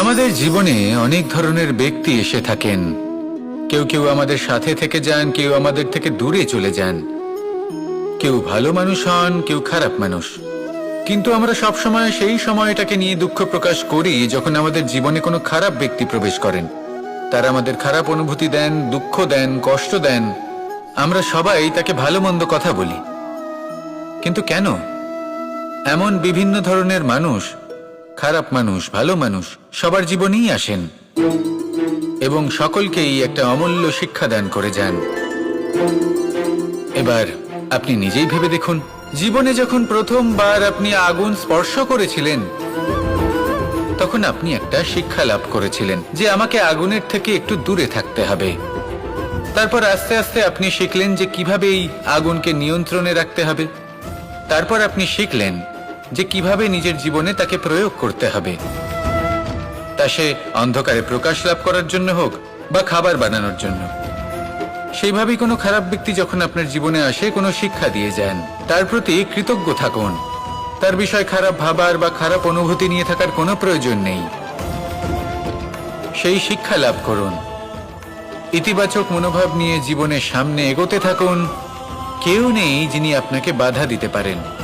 আমাদের জীবনে অনেক ধরনের ব্যক্তি এসে থাকেন। কেউ কেউ আমাদের সাথে থেকে যান, কেউ আমাদের থেকে দূরে চলে যান। কেউ ভালো মানুষ হন, কেউ খারাপ মানুষ। কিন্তু আমরা সবসময় সেই সময়টাকে নিয়ে দুঃখ প্রকাশ করি যখন আমাদের জীবনে কোনো খারাপ ব্যক্তি প্রবেশ করেন। তারা আমাদের খারাপ অনুভূতি দেন, দুঃখ দেন, কষ্ট দেন। আমরা সবাই তাকে ভালো মন্দ কথা বলি। কিন্তু কেন? এমন বিভিন্ন ধরনের মানুষ খারাপ মানুষ, ভালো মানুষ, সবার জীবনেই আসেন এবং সকলকেই একটা অমূল্য শিক্ষা দান করে যান। এবার আপনি নিজেই ভেবে দেখুন, জীবনে যখন প্রথমবার আপনি আগুন স্পর্শ করেছিলেন, তখন আপনি একটা শিক্ষা লাভ করেছিলেন যে আমাকে আগুনের থেকে একটু দূরে থাকতে হবে। তারপর আস্তে আস্তে আপনি শিখলেন যে কীভাবে এই আগুনকে নিয়ন্ত্রণে রাখতে হবে। তারপর আপনি শিখলেন যে কীভাবে নিজের জীবনে তাকে প্রয়োগ করতে হবে। তা সে অন্ধকারে প্রকাশ লাভ করার জন্য হোক বা খাবার বানানোর জন্য। সেইভাবেই কোনো খারাপ ব্যক্তি যখন আপনার জীবনে আসে, কোনো শিক্ষা দিয়ে যান, তার প্রতি কৃতজ্ঞ থাকুন। তার বিষয় খারাপ ভাবার বা খারাপ অনুভূতি নিয়ে থাকার কোনো প্রয়োজন নেই। সেই শিক্ষা লাভ করুন। ইতিবাচক মনোভাব নিয়ে জীবনের সামনে এগোতে থাকুন। কেউ নেই যিনি আপনাকে বাধা দিতে পারেন।